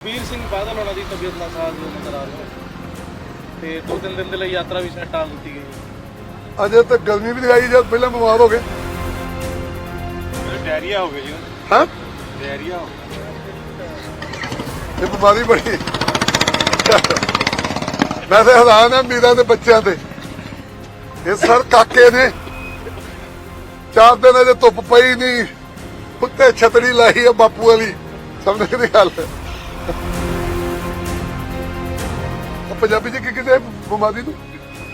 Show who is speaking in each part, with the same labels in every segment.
Speaker 1: ਵੀਰ ਸਿੰਘ ਬਾਦਲ ਉਹਨਾਂ ਦੀ ਤਬੀਅਤ ਨਾਸਾਜ਼ ਨਜ਼ਰ ਆ ਰਹੀ ਹੈ ਤੇ ਦੋ ਤਿੰਨ ਦਿਨ ਦੇ ਲਈ ਯਾਤਰਾ ਵੀ ਟਾਲ ਦਿੱਤੀ ਗਈ ਹੈ।
Speaker 2: ਅਜੇ ਤੱਕ ਗਰਮੀ ਵੀ ਆਈ ਜਦ ਪਹਿਲਾਂ ਬਿਮਾਰ ਹੋ ਗਏ।
Speaker 3: ਡਾਇਰੀਆ ਹੋ ਗਿਆ ਜੀ।
Speaker 2: ਹਾਂ?
Speaker 3: ਡਾਇਰੀਆ ਹੋ ਗਿਆ।
Speaker 2: ਇਹ ਬਿਮਾਰੀ ਬੜੀ। ਮੈਂ ਤੇ ਹੈਰਾਨ ਆ ਮੀਰਾਂ ਦੇ ਬੱਚਿਆਂ ਤੇ। ਇਹ ਸਰ ਕਾਕੇ ਨੇ। ਚਾਰ ਦਿਨ ਅਜੇ ਧੁੱਪ ਪਈ ਨਹੀਂ। ਉੱਤੇ ਛਤਰੀ ਲਾਈ ਆ ਬਾਪੂ ਵਾਲੀ। ਸਮਝ ਦੀ ਗੱਲ। ਪੰਜਾਬੀ ਚ ਕੀ ਕਹਿੰਦੇ ਬਿਮਾਰੀ ਨੂੰ?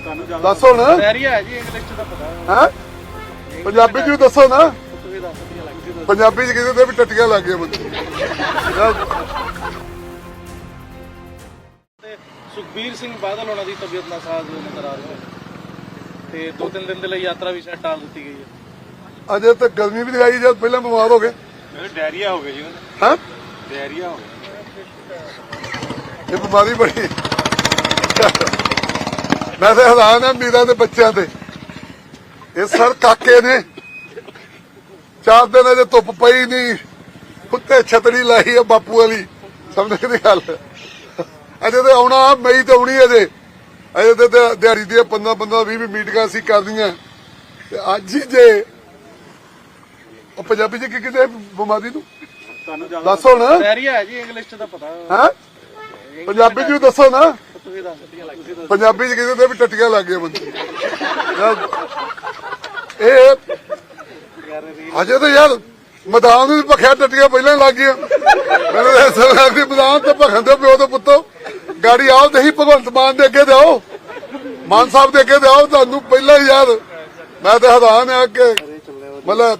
Speaker 3: ਤੁਹਾਨੂੰ ਜ਼ਿਆਦਾ
Speaker 2: ਦੱਸੋ ਨਾ।
Speaker 1: ਡਾਇਰੀਆ ਹੈ ਜੀ ਇੰਗਲਿਸ਼ ਚ ਤਾਂ ਪਤਾ ਹੈ।
Speaker 2: ਹਾਂ? ਪੰਜਾਬੀ ਚ ਵੀ ਦੱਸੋ ਨਾ।
Speaker 1: ਤੁਸੀਂ ਦੱਸ ਦਿਆ ਲੱਗਦੀ
Speaker 2: ਪੰਜਾਬੀ ਚ ਕਹਿੰਦੇ ਵੀ ਟੱਟੀਆਂ ਲੱਗ ਗਈਆਂ ਬੰਦੇ
Speaker 1: ਸੁਖਬੀਰ ਸਿੰਘ ਬਾਦਲ ਉਹਨਾਂ ਦੀ ਤਬੀਅਤ ਨਾਸਾਜ਼ ਨਜ਼ਰ ਆ ਰਹੀ ਹੈ। ਤੇ ਦੋ ਤਿੰਨ ਦਿਨ ਦੇ ਲਈ ਯਾਤਰਾ ਵੀ ਸ਼ਾਇਦ ਟਾਲ ਦਿੱਤੀ ਗਈ ਹੈ।
Speaker 2: ਅਜੇ ਤੱਕ ਗਰਮੀ ਵੀ ਆਈ ਜਦ ਪਹਿਲਾਂ ਬਿਮਾਰ ਹੋ ਗਏ?
Speaker 3: ਡਾਇਰੀਆ ਹੋ ਗਿਆ ਜੀ।
Speaker 2: ਹਾਂ?
Speaker 3: ਡਾਇਰੀਆ ਹੋ ਗਿਆ।
Speaker 2: ਇਹ ਬਿਮਾਰੀ ਬੜੀ ਮੈਂ ਤੇ ਹੈਰਾਨ ਆ ਮੀਰਾਂ ਦੇ ਬੱਚਿਆਂ ਤੇ। ਇਹ ਸਰ ਕਾਕੇ ਨੇ। ਚਾਰ ਦਿਨ ਅਜੇ ਧੁੱਪ ਪਈ ਨਹੀਂ। ਉੱਤੇ ਛਤਰੀ ਲਾਈ ਆ ਬਾਪੂ ਵਾਲੀ। ਸਮਝ ਦੀ ਗੱਲ। ਅਜੇ ਤੇ ਆਉਣਾ ਮਈ ਤੇ ਆਉਣੀ ਅਜੇ। ਅਜੇ ਤੇ ਦਿਹਾ- ਦਿਹਾੜੀ ਦੀਆਂ 15 15 20 20 ਮੀਟਿੰਗਾਂ ਅਸੀਂ ਕਰਦੀਆਂ ਤੇ ਅੱਜ ਹੀ ਜੇ ਉਹ ਪੰਜਾਬੀ ਚ ਕੀ ਆ ਬਿਮਾਰੀ ਨੂੰ?
Speaker 3: ਤੁਹਾਨੂੰ
Speaker 2: ਦੱਸੋ ਨਾ।
Speaker 1: ਡਾਇਰੀਆ ਹੈ ਜੀ ਇੰਗਲਿਸ਼ ਚ ਤਾਂ ਪਤਾ। ਹੈ
Speaker 2: ਹਾਂ? ਪੰਜਾਬੀ ਚ ਵੀ ਦੱਸੋ ਨਾ। ਪੰਜਾਬੀ ਚ ਕਹਿੰਦੇ ਵੀ ਟੱਟੀਆਂ ਲੱਗ ਗਈਆਂ ਬੰਦੇ। ਇਹ ਅਜੇ ਤਾਂ ਯਾਰ ਮੈਦਾਨ ਨੂੰ ਭਖਿਆ, ਟੱਟੀਆਂ ਪਹਿਲਾਂ ਲੱਗ ਗਈਆਂ। ਮੈਨੂੰ ਤਾਂ ਐਸਾ ਲੱਗਦੀ ਮੈਦਾਨ ਤੇ ਭਖਣ ਦੇ ਪਿਓ ਤੇ ਪੁੱਤੋ। ਗਾੜੀ ਆਓ ਤੇ ਹੀ ਭਗਵੰਤ ਮਾਨ ਦੇ ਅੱਗੇ ਤੇ ਮਾਨ ਸਾਹਿਬ ਦੇ ਅੱਗੇ ਤੇ ਤੁਹਾਨੂੰ ਪਹਿਲਾਂ ਹੀ ਯਾਰ ਮੈਂ ਤਾਂ ਹੈਰਾਨ ਆ ਕਿ ਮਤਲਬ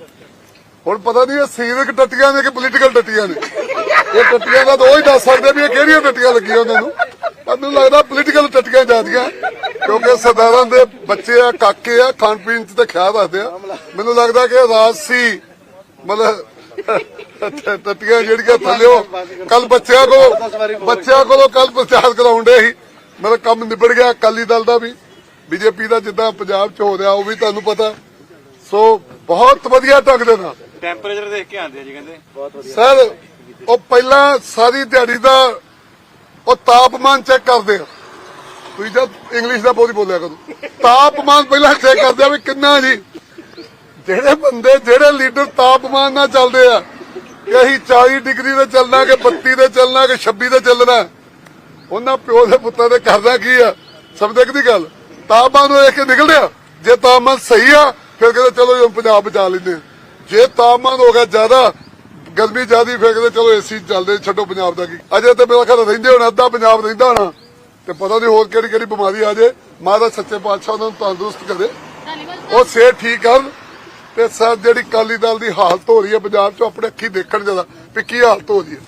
Speaker 2: ਹੁਣ ਪਤਾ ਨਹੀਂ ਇਹ ਸੀਰਕ ਟੱਟੀਆਂ ਨੇ ਕਿ ਪੋਲੀਟੀਕਲ ਟੱਟੀਆਂ ਨੇ। ਇਹ ਟੱਟੀਆਂ ਦਾ ਤਾਂ ਉਹ ਹੀ ਦੱਸ ਸਕਦੇ ਵੀ ਇਹ ਕਿਹੜੀਆਂ ਟੱਟੀਆਂ ਲੱਗੀਆਂ ਉਹਨਾਂ ਨੂੰ। ਮੈਨੂੰ ਲੱਗਦਾ ਪੋਲੀਟੀਕਲ ਟੱਟੀਆਂ ਜਾਂਦੀਆਂ ਕਿਉਂਕਿ ਸਰਦਾਰਾਂ ਦੇ ਬੱਚੇ ਆ ਕਾਕੇ ਆ ਖਾਣ ਪੀਣ ਚ ਤੇ ਖਿਆਲ ਰੱਖਦੇ ਆ। ਮੈਨੂੰ ਲੱਗਦਾ ਕਿ ਰਾਜਸੀ ਮਤਲਬ ਟੱਟੀਆਂ ਜਿਹੜੀਆਂ ਥੱਲਿਓ ਕੱਲ ਬੱਚਿਆਂ ਕੋਲ ਬੱਚਿਆਂ ਕੋਲੋਂ ਕੱਲ ਪ੍ਰਚਾਰ ਕਰਾਉਂਦੇ ਸੀ। ਮੇਰਾ ਕੰਮ ਨਿਬੜ ਗਿਆ ਅਕਾਲੀ ਦਲ ਦਾ ਵੀ ਬੀਜੇਪੀ ਦਾ ਜਿੱਦਾਂ ਪੰਜਾਬ ਚ ਹੋ ਰਿਹਾ ਉਹ ਵੀ ਤੁਹਾਨੂੰ ਪਤਾ। ਸੋ ਬਹੁਤ ਵਧੀਆ ਢੰਗ ਦੇ ਨਾਲ।
Speaker 3: ਟੈਂਪਰੇਚਰ ਦੇਖ ਕੇ ਆਉਂਦੇ ਆ ਜੀ ਕਹਿੰਦੇ।
Speaker 2: ਸਰ ਉਹ ਪਹਿਲਾਂ ਸਾਰੀ ਦਿਹਾੜੀ ਦਾ ਉਹ ਤਾਪਮਾਨ ਚੈੱਕ ਕਰਦੇ ਆ। ਤੁਸੀਂ ਜਦ ਇੰਗਲਿਸ਼ ਦਾ ਬੋਲੀ ਬੋਲਿਆ ਕਰੋ। ਤਾਪਮਾਨ ਪਹਿਲਾਂ ਚੈੱਕ ਕਰਦੇ ਆ ਵੀ ਕਿੰਨਾ ਜੀ। ਜਿਹੜੇ ਬੰਦੇ, ਜਿਹੜੇ ਲੀਡਰ ਤਾਪਮਾਨ ਨਾਲ ਚੱਲਦੇ ਆ, ਕਿ ਅਸੀਂ 40 ਡਿਗਰੀ ਤੇ ਚੱਲਣਾ, ਕਿ 32 ਤੇ ਚੱਲਣਾ, ਕਿ 26 ਤੇ ਚੱਲਣਾ, ਉਹਨਾਂ ਪਿਓ ਦੇ ਪੁੱਤਾਂ ਦੇ ਕਰਦਾ ਕੀ ਆ? ਸਮਝਦੇ ਕਿ ਦੀ ਗੱਲ? ਤਾਪਮਾਨ ਨੂੰ ਦੇਖ ਕੇ ਨਿਕਲਦੇ ਆ। ਜੇ ਤਾਪਮਾਨ ਸਹੀ ਆ, ਫਿਰ ਕਹਿੰਦੇ ਚਲੋ ਜੀ ਪੰਜਾਬ ਬਚਾ ਲੈਂਦੇ ਜੇ ਤਾਪਮਾਨ ਹੋ ਗਿਆ ਜ਼ਿਆਦਾ ਗਰਮੀ ਜ਼ਿਆਦੀ ਫਿਰ ਚਲੋ ਏਸੀ ਚੱਲਦੇ, ਛੱਡੋ ਪੰਜਾਬ ਦਾ ਕੀ। ਅਜੇ ਤੇ ਮੇਰਾ ਖਿਆਲ ਰਹਿੰਦੇ ਹੋਣਾ, ਅੱਧਾ ਪੰਜਾਬ ਰਹਿੰਦਾ ਹੋਣਾ। ਤੇ ਪਤਾ ਨਹੀਂ ਹੋਰ ਕਿਹੜੀ ਕਿਹੜੀ ਬਿਮਾਰੀ ਆ ਜੇ। ਮਹਾਰਾਜ ਸੱਚੇ ਪਾਤਸ਼ਾਹ ਉਹਨਾਂ ਨੂੰ ਤੰਦਰੁਸਤ ਕਰੇ। ਉਹ ਸਿਹਤ ਠੀਕ ਕਰਨ। ਤੇ ਸਰ, ਜਿਹੜੀ ਕਾਲੀ ਦਲ ਦੀ ਹਾਲਤ ਹੋ ਰਹੀ ਹੈ ਪੰਜਾਬ 'ਚ ਆਪਣੇ ਅੱਖੀ ਦੇਖਣ ਜਦਾ ਵੀ ਕੀ ਹਾਲਤ ਹੋ ਰਹੀ ਹੈ।